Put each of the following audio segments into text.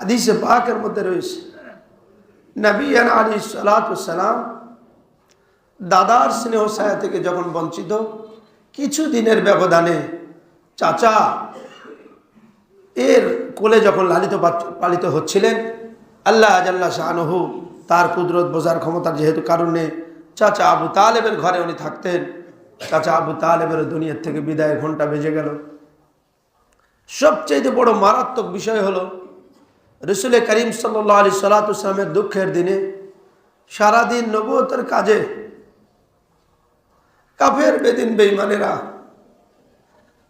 হাদিসে পাকের মধ্যে রয়েছে নবীন আলী সালাম দাদার স্নেহ ছায়া থেকে যখন বঞ্চিত, কিছু দিনের ব্যবধানে চাচা এর কোলে যখন লালিত পালিত হচ্ছিলেন, আল্লাহ আজাল্লাহ শাহনহু তার কুদরত বোঝার ক্ষমতার যেহেতু কারণে চাচা আবু তালেবের ঘরে উনি থাকতেন। চাচা আবু তালেবের দুনিয়ার থেকে বিদায়ের ঘণ্টা বেজে গেল। সবচেয়ে বড় মারাত্মক বিষয় হলো রসুলের করিম সাল্লাহ আলি সাল্লাতামের দুঃখের দিনে সারাদিন নবুয়তের কাজে কাফের বেদিন বেইমানেরা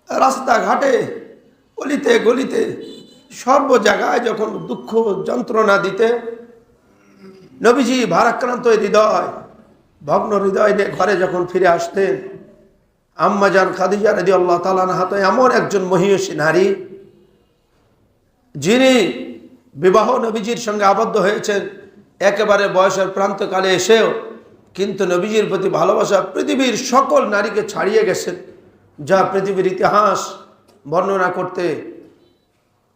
রাস্তাঘাটে গলিতে গলিতে, সর্ব জায়গায় যখন দুঃখ যন্ত্রণা দিতে, নবীজি ভারাক্রান্ত হৃদয়, ভগ্ন হৃদয় নিয়ে ঘরে যখন ফিরে আসতেন আম্মাজান খাদিজা রদি আল্লাহ তালান হাতে এমন একজন মহিষী নারী, যিনি বিবাহ নবীজির সঙ্গে আবদ্ধ হয়েছেন। একেবারে বয়সের প্রান্তকালে এসেও কিন্তু নবীজির প্রতি ভালোবাসা পৃথিবীর সকল নারীকে ছাড়িয়ে গেছেন যা পৃথিবীর ইতিহাস বর্ণনা করতে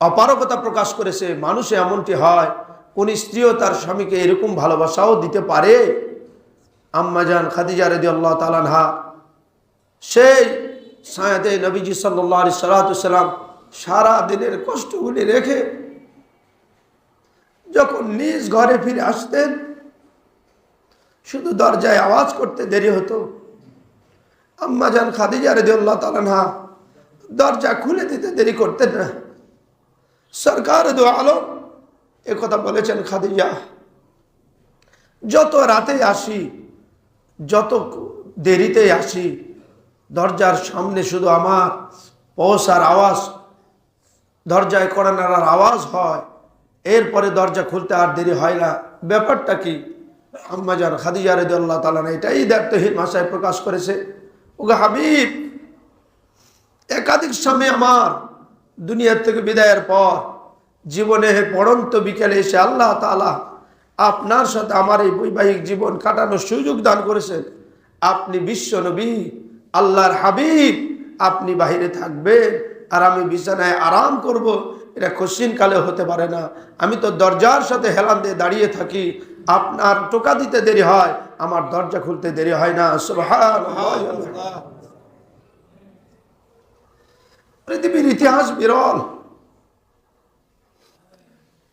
অপারগতা প্রকাশ করেছে। মানুষে এমনটি হয়, কোন স্ত্রীও তার স্বামীকে এরকম ভালোবাসাও দিতে পারে? আম্মাজান খাদিজা রদি আল্লাহ তালানহা সেই সায়াতে নবীজি সাল্লাহ আলি সালাতাম সারা দিনের কষ্টগুলি রেখে যখন নিজ ঘরে ফিরে আসতেন, শুধু দরজায় আওয়াজ করতে দেরি হতো। আম্মাজান খাদিজা রেদিউল্লাহ তালানহা দরজা খুলে দিতে দেরি করতেন না। সরকার দু আলম কথা বলেছেন খাদিজা, যত রাতে আসি, যত দেরিতে আসি, দরজার সামনে শুধু আমার পৌঁছার আওয়াজ, দরজায় কড়া নাড়ার আওয়াজ হয় এরপরে দরজা খুলতে আর দেরি হয় না। ব্যাপারটা কি? আম্মাজান খাদিজা তালা এটাই দায়িত্বহীন ভাষায় প্রকাশ করেছে। ওগা হাবিব, একাধিক স্বামী আমার দুনিয়ার থেকে বিদায়ের পর জীবনে পড়ন্ত বিকেলে এসে আল্লাহ তালা আপনার সাথে আমার এই বৈবাহিক জীবন কাটানোর সুযোগ দান করেছেন। আপনি বিশ্ব নবী, আল্লাহর হাবিব, আপনি বাহিরে থাকবেন আর আমি বিছানায় আরাম করব। এটা কালে হতে পারে না। আমি তো দরজার সাথে হেলান দিয়ে দাঁড়িয়ে থাকি। আপনার টোকা দিতে দেরি হয়, আমার দরজা খুলতে দেরি হয় না। পৃথিবীর ইতিহাস বিরল।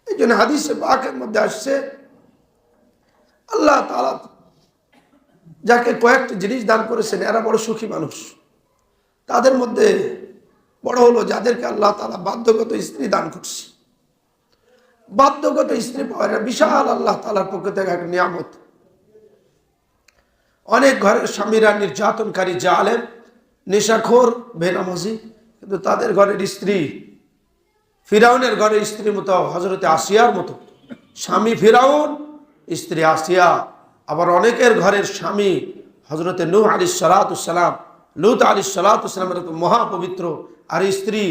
এই জন্য হাদিসে বাকের মধ্যে আসছে, আল্লাহ তালা যাকে কয়েকটি জিনিস দান করেছেন, এরা বড় সুখী মানুষ। তাদের মধ্যে বড় হলো যাদেরকে আল্লাহ তালা বাধ্যগত স্ত্রী দান করছে। বাধ্যগত স্ত্রী পাওয়া বিশাল আল্লাহ তালার পক্ষ থেকে এক নিয়ামত। অনেক ঘরের স্বামীরা নির্যাতনকারী, জালেম, নেশাখোর, বেনামাজি, কিন্তু তাদের ঘরের স্ত্রী, ফিরাউনের ঘরের স্ত্রীর মতো হজরতে আসিয়ার মতো। স্বামী ফিরাউন, স্ত্রী আসিয়া। আবার অনেকের ঘরের স্বামী হজরতে নূহ আলী সালাতাম লুত আলী সালাতামের মহাপবিত্র আর স্ত্রী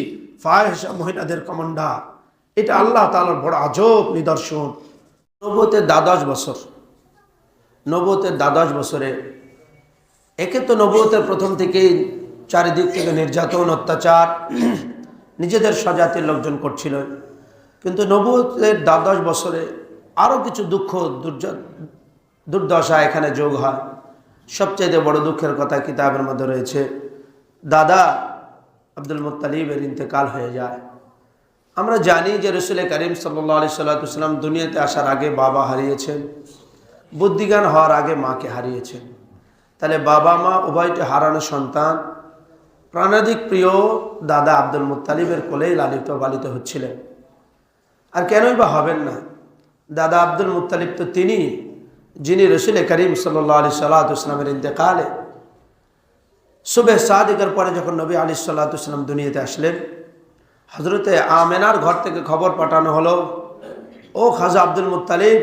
ফায়সা মহিলাদের কমান্ডার। এটা আল্লাহ তালার বড় আজব নিদর্শন। নবতের দ্বাদশ বছর। নবতের দ্বাদশ বছরে একে তো নবতের প্রথম থেকেই চারিদিক থেকে নির্যাতন, অত্যাচার, নিজেদের স্বজাতির লোকজন করছিল। কিন্তু নবতের দ্বাদশ বছরে আরও কিছু দুঃখ দুর্দশা এখানে যোগ হয়। সবচেয়ে বড় দুঃখের কথা কিতাবের মধ্যে রয়েছে, দাদা আব্দুল মুত্তালিবের ইন্তেকাল হয়ে যায়। আমরা জানি যে রসুল করিম সাল্লা আলি সাল্লাতুসাল্লাম দুনিয়াতে আসার আগে বাবা হারিয়েছেন, বুদ্ধিজ্ঞান হওয়ার আগে মাকে হারিয়েছেন। তাহলে বাবা মা উভয়টি হারানো সন্তান, প্রাণাধিক প্রিয় দাদা আব্দুল মুত্তালিবের কোলেই লালিত পালিত হচ্ছিলেন। আর কেনই বা হবেন না? দাদা আব্দুল মুত্তালিব তো তিনি যিনি রসুল করিম সাল্লা আলি সাল্লাতুসলামের ইন্তেকালে সুবেহ সাদিকের পরে যখন নবী আলি সাল্লাতুসলাম দুনিয়াতে আসলেন হজরতে আমেনার ঘর থেকে খবর পাঠানো হলো, ও খাজা আব্দুল মুত্তালিব,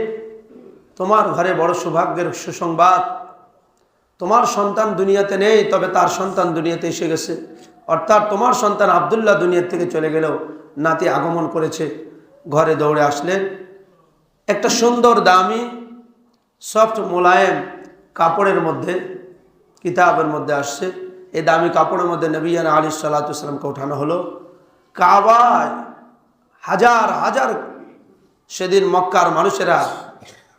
তোমার ঘরে বড় সৌভাগ্যের সুসংবাদ। তোমার সন্তান দুনিয়াতে নেই, তবে তার সন্তান দুনিয়াতে এসে গেছে। অর্থাৎ তোমার সন্তান আবদুল্লাহ দুনিয়ার থেকে চলে গেলেও নাতি আগমন করেছে, ঘরে দৌড়ে আসলেন। একটা সুন্দর দামি সফট মোলায়েম কাপড়ের মধ্যে, কিতাবের মধ্যে আসছে। এই দামি কাপড়ের মধ্যে নবীন আলী সাল্লাতুসাল্লামকে ওঠানো হলো। কাবায় হাজার হাজার সেদিন মক্কার মানুষেরা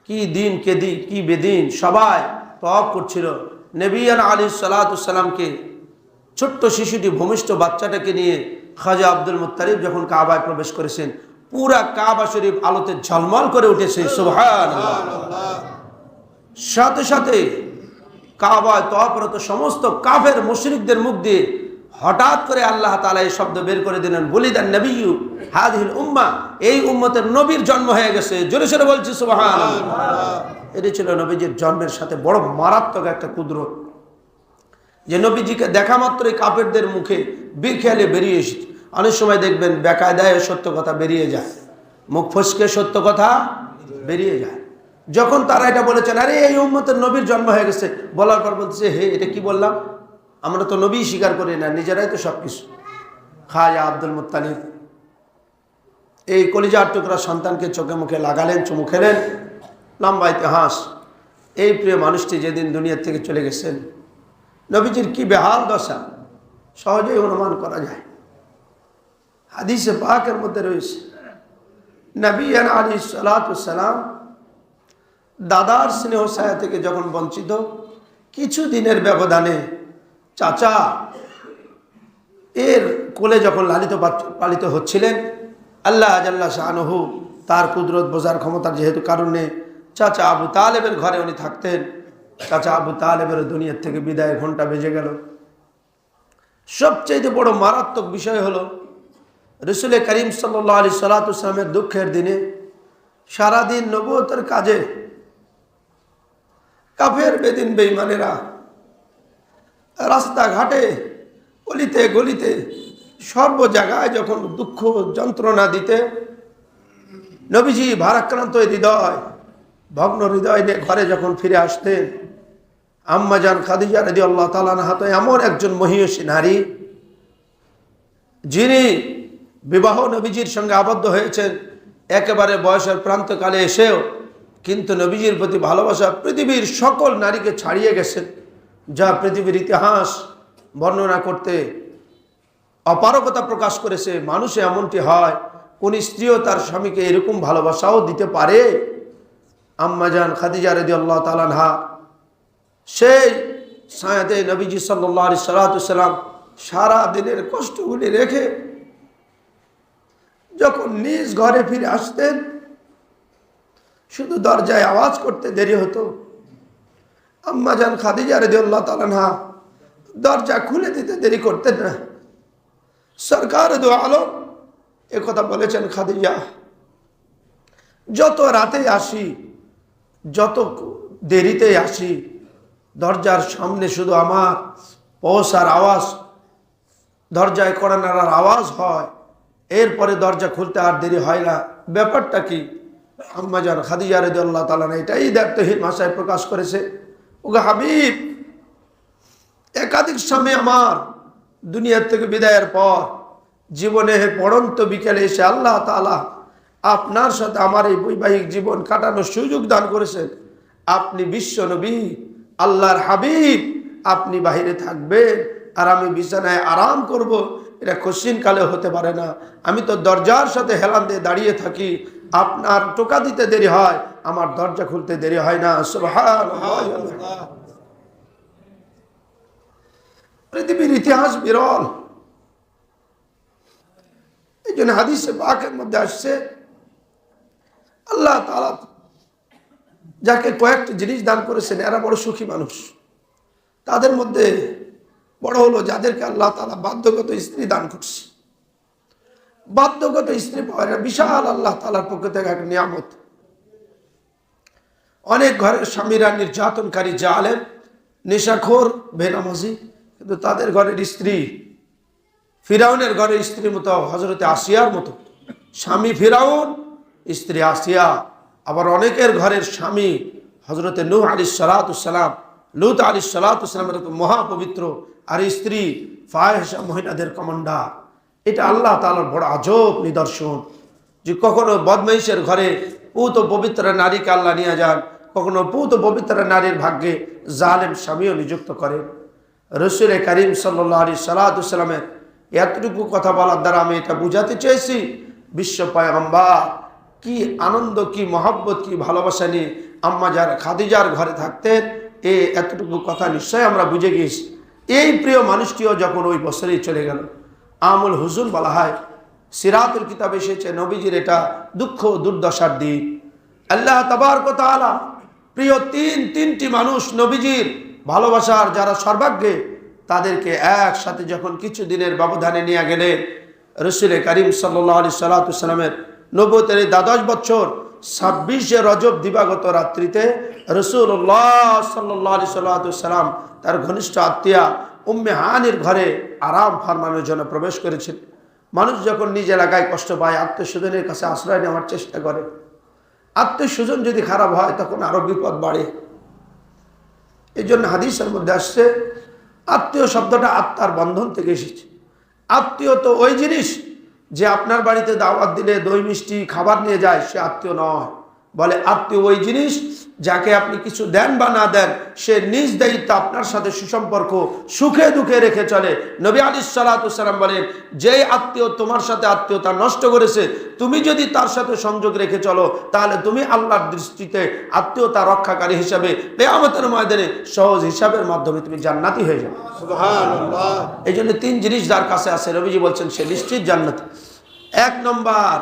কি দিন, কে দিন কি বেদিন, সবাই তফ করছিল। নবিয়ান আলী সালাতামকে ছোট্ট শিশুটি, ভূমিষ্ঠ বাচ্চাটাকে নিয়ে খাজা আব্দুল মুত্তারিব যখন কাবায় প্রবেশ করেছেন, পুরা কাবা শরীফ আলোতে ঝলমল করে উঠেছে। সুবহান সাথে সাথে কাবায় তপরত সমস্ত কাফের মুশরিকদের মুখ দিয়ে হঠাৎ করে আল্লাহ তালা এই শব্দ বের করে দিলেন বলিদান নবীউ হাদিল উম্মা এই উম্মতের নবীর জন্ম হয়ে গেছে। জোরে সরে বলছি সুবহান এটি ছিল নবীজির জন্মের সাথে বড় মারাত্মক একটা কুদরত। যে নবীজিকে দেখা মাত্রই কাপেরদের মুখে বীর খেয়ালে বেরিয়ে এসেছে। অনেক সময় দেখবেন বেকায়দায় সত্য কথা বেরিয়ে যায়। মুখ ফসকে সত্য কথা বেরিয়ে যায়। যখন তারা এটা বলেছেন, আরে, এই উম্মতের নবীর জন্ম হয়ে গেছে। বলার পর বলতেছে, হে, এটা কি বললাম? আমরা তো নবী স্বীকার করি না, নিজেরাই তো সব কিছু খাজা আব্দুল মুত্তালিব। এই কলিজার টুকরা সন্তানকে চোখে মুখে লাগালেন, চুমু খেলেন, লম্বা ইতিহাস। এই প্রিয় মানুষটি যেদিন দুনিয়ার থেকে চলে গেছেন, নবীজির কি বেহাল দশা, সহজেই অনুমান করা যায়। হাদিসে পাকের মধ্যে রয়েছে, নবী আলী সালাতাম দাদার স্নেহ ছায়া থেকে যখন বঞ্চিত, কিছু দিনের ব্যবধানে চাচা এর কোলে যখন লালিত পালিত হচ্ছিলেন, আল্লাহ আজাল্লা শাহনহু তার কুদরত বোঝার ক্ষমতার যেহেতু কারণে চাচা আবু তালেবের ঘরে উনি থাকতেন। চাচা আবু তালেবের দুনিয়ার থেকে বিদায়ের ঘণ্টা বেজে গেল। সবচেয়ে বড় মারাত্মক বিষয় হলো, রসুলের করিম সাল্লাহ আলী দুঃখের দিনে সারাদিন নবতের কাজে কাফের বেদিন বেইমানেরা রাস্তাঘাটে গলিতে গলিতে, সর্ব জায়গায় যখন দুঃখ যন্ত্রণা দিতে, নবীজি ভারাক্রান্ত হৃদয়, ভগ্ন হৃদয় নিয়ে ঘরে যখন ফিরে আসতেন আম্মাজান খাদিজা রদি আল্লাহ তালান হাতে এমন একজন মহিষী নারী, যিনি বিবাহ নবীজির সঙ্গে আবদ্ধ হয়েছেন, একেবারে বয়সের প্রান্তকালে এসেও কিন্তু নবীজির প্রতি ভালোবাসা পৃথিবীর সকল নারীকে ছাড়িয়ে গেছেন যা পৃথিবীর ইতিহাস বর্ণনা করতে অপারকতা প্রকাশ করেছে। মানুষে এমনটি হয়, কোন স্ত্রীও তার স্বামীকে এরকম ভালোবাসাও দিতে পারে? আম্মাজান খাদিজা রদি আল্লাহ তালানহা সেই সায়াতে নবীজি সাল্লাহ আলি সাল্লাম সারা দিনের কষ্টগুলি রেখে যখন নিজ ঘরে ফিরে আসতেন শুধু দরজায় আওয়াজ করতে দেরি হতো। আম্মাজান খাদিজা রেদি আল্লাহ তালানহা দরজা খুলে দিতে দেরি করতেন না। সরকার দু আলম কথা বলেছেন খাদিজা, যত রাতে আসি, যত দেরিতে আসি, দরজার সামনে শুধু আমার পৌঁছার আওয়াজ, দরজায় কড়া নাড়ার আওয়াজ হয়, এরপরে দরজা খুলতে আর দেরি হয় না। ব্যাপারটা কি? আম্মাজান খাদিজা রেদি আল্লাহ তালা এটাই দায়িত্বহীন ভাষায় প্রকাশ করেছে। ওগো হাবিব, একাধিক স্বামী আমার দুনিয়ার থেকে বিদায়ের পর জীবনে পড়ন্ত বিকেলে এসে আল্লাহ তালা আপনার সাথে আমার এই বৈবাহিক জীবন কাটানোর সুযোগ দান করেছেন। আপনি বিশ্ব নবী, আল্লাহর হাবিব, আপনি বাহিরে থাকবেন আর আমি বিছানায় আরাম করব। এটা কালে হতে পারে না। আমি তো দরজার সাথে হেলান দিয়ে দাঁড়িয়ে থাকি। আপনার টোকা দিতে দেরি হয়, আমার দরজা খুলতে দেরি হয় না। পৃথিবীর ইতিহাস বিরল। এই জন্য হাদিসে বাকের মধ্যে আসছে, আল্লাহ তালা যাকে কয়েকটি জিনিস দান করেছেন, এরা বড় সুখী মানুষ। তাদের মধ্যে বড় হলো যাদেরকে আল্লাহ তালা বাধ্যগত স্ত্রী দান করছে। বাধ্যগত স্ত্রী পাওয়া বিশাল আল্লাহ তালার পক্ষ থেকে এক নিয়ামত। অনেক ঘরের স্বামীরা নির্যাতনকারী, জালেম, নেশাখোর, বেনামাজি, কিন্তু তাদের ঘরের স্ত্রী, ফিরাউনের ঘরের স্ত্রীর মতো হজরতে আসিয়ার মতো স্বামী ফিরাউন, স্ত্রী আসিয়া। আবার অনেকের ঘরের স্বামী হজরতে নূহ আলী সালাতাম লুত আলী সালাতামের মহাপবিত্র আর স্ত্রী ফায়সা মহিলাদের কমান্ডার। এটা আল্লাহ তালার বড় আজব নিদর্শন যে কখনো বদমাইশের ঘরে পুত পবিত্র নারীকে আল্লাহ নিয়ে যান, কখনো পুত পবিত্র নারীর ভাগ্যে জালেম স্বামীও নিযুক্ত করেন। রসুল করিম সাল্লাহ আলী সাল্লাহামের এতটুকু কথা বলার দ্বারা আমি এটা বুঝাতে চেয়েছি, বিশ্ব পয়গম্বর, কি আনন্দ, কি মহব্বত, কি ভালোবাসা নিয়ে আম্মা যার খাদিজার ঘরে থাকতেন এ এতটুকু কথা নিশ্চয়ই আমরা বুঝে গিয়েছি। এই প্রিয় মানুষটিও যখন ওই বছরেই চলে গেল, আমুল হুজুন বলা হয়, সিরাতুল কিতাব এসেছে নবীজির এটা দুঃখ দুর্দশার দিক আল্লাহ তাবার কথা আলা প্রিয় তিন, তিনটি মানুষ নবীজির ভালোবাসার যারা সর্বাগ্যে তাদেরকে একসাথে যখন কিছু দিনের ব্যবধানে নিয়ে গেলেন রসুলে করিম সাল্লাতামের নব্বতের এই দ্বাদশ বছর ছাব্বিশে রজব দিবাগত রাত্রিতে রসুল্লাহ সাল্লাহ আলি সাল্লাতাম তার ঘনিষ্ঠ আত্মীয়া উম্মে হানির ঘরে আরাম ফারমানোর জন্য প্রবেশ করেছেন। মানুষ যখন নিজ এলাকায় কষ্ট পায়, আত্মীয়স্বজনের কাছে আশ্রয় নেওয়ার চেষ্টা করে। আত্মীয়স্বজন যদি খারাপ হয়, তখন আরও বিপদ বাড়ে। এই জন্য হাদিসের মধ্যে আসছে, আত্মীয় শব্দটা আত্মার বন্ধন থেকে এসেছে। আত্মীয় তো ওই জিনিস যে আপনার বাড়িতে দাওয়াত দিলে দই মিষ্টি খাবার নিয়ে যায় সে আত্মীয় নয়। বলে আত্মীয় ওই জিনিস যাকে আপনি কিছু দেন বা না দেন সে নিজ দায়িত্ব আপনার সাথে সুসম্পর্ক সুখে দুঃখে রেখে চলে। নবী আলী সালাতাম বলেন যে আত্মীয় তোমার সাথে আত্মীয়তা নষ্ট করেছে তুমি যদি তার সাথে সংযোগ রেখে চলো তাহলে তুমি আল্লাহর দৃষ্টিতে আত্মীয়তা রক্ষাকারী হিসাবে বেয়ামতের ময়দানে সহজ হিসাবের মাধ্যমে তুমি জান্নাতি হয়ে যাবে। এই জন্য তিন জিনিস যার কাছে আছে রবিজি বলছেন সে নিশ্চিত জান্নাতি। এক নম্বর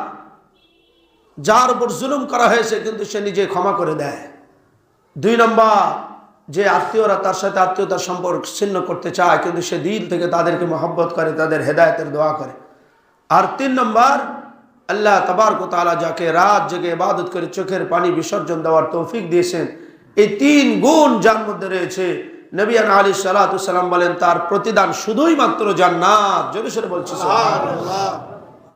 যার উপর জুলুম করা হয়েছে, কিন্তু সে নিজে ক্ষমা করে দেয়। দুই নম্বর, যে আত্মীয়রা তার সাথে আত্মীয়তার সম্পর্ক ছিন্ন করতে চায়, কিন্তু সে দিল থেকে তাদেরকে মহব্বত করে, তাদের হেদায়তের দোয়া করে। আর তিন নম্বর, আল্লাহ তবার তালা যাকে রাত জেগে ইবাদত করে চোখের পানি বিসর্জন দেওয়ার তৌফিক দিয়েছেন, এই তিন গুণ যার মধ্যে রয়েছে। নবিয়ান আলী সালাতাম বলেন, তার প্রতিদান শুধুই মাত্র জান্নাত। জোরে সরে বলছি।